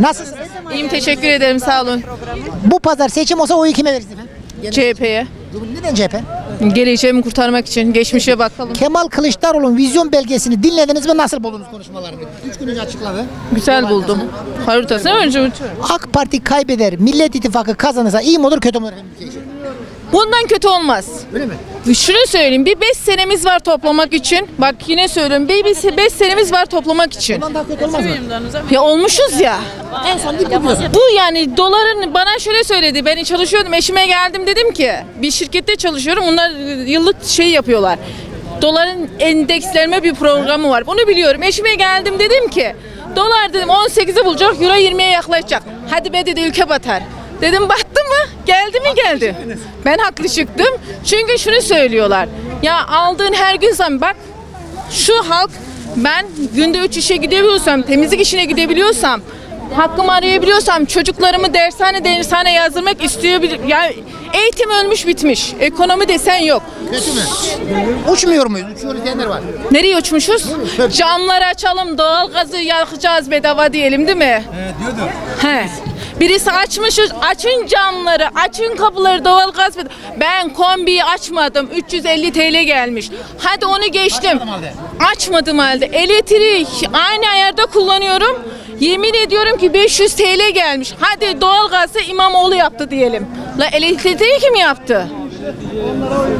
Nasılsınız? İyiyim teşekkür ederim sağ olun. Bu pazar seçim olsa oyu kime verirsiniz efendim? CHP'ye. Neden CHP? Geleceğimi kurtarmak için geçmişe bakalım. Kemal Kılıçdaroğlu'nun vizyon belgesini dinlediniz mi? Nasıl buldunuz konuşmalarını? Üç gün önce açıkladı. Güzel buldum. Haritasını önce. AK Parti kaybeder, Millet İttifakı kazanırsa iyi mi olur kötü mü olur efendim? Bundan kötü olmaz. Öyle mi? Şunu söyleyeyim bir 5 senemiz var toplamak için. Bak yine söylüyorum bir 5 senemiz var toplamak için. Ya olmuşuz ya. En son dip. Bu yani doların bana şöyle söyledi. Ben çalışıyordum eşime geldim dedim ki bir şirkette çalışıyorum. Onlar yıllık şey yapıyorlar. Doların endekslenme bir programı var. Bunu biliyorum. Eşime geldim dedim ki dolar dedim 18'i bulacak, euro 20'ye yaklaşacak. Hadi be dedi ülke batar. Dedim battı mı? Mi geldi. Ben haklı çıktım. Çünkü şunu söylüyorlar. Ya aldığın her gün zam bak şu halk ben günde 3 işe gidebiliyorsam, temizlik işine gidebiliyorsam, hakkımı arayabiliyorsam, çocuklarımı dershane dershane yazdırmak istiyor. Ya eğitim ölmüş bitmiş. Ekonomi desen yok. Kötü mü? Uçmuyor muyuz? Uçuyoruz diyenler var. Nereye uçmuşuz? Camları açalım, doğalgazı yakacağız bedava diyelim değil mi? Evet diyordu. He. Birisi açmışız. Açın camları, açın kapıları doğalgaz bedava. Ben kombiyi açmadım. 350 TL gelmiş. Hadi onu geçtim. halde. Açmadım halde. Elektrik aynı ayarda kullanıyorum. Yemin ediyorum ki 500 TL gelmiş. Hadi doğalgazı İmamoğlu yaptı diyelim. La elektriği kim yaptı?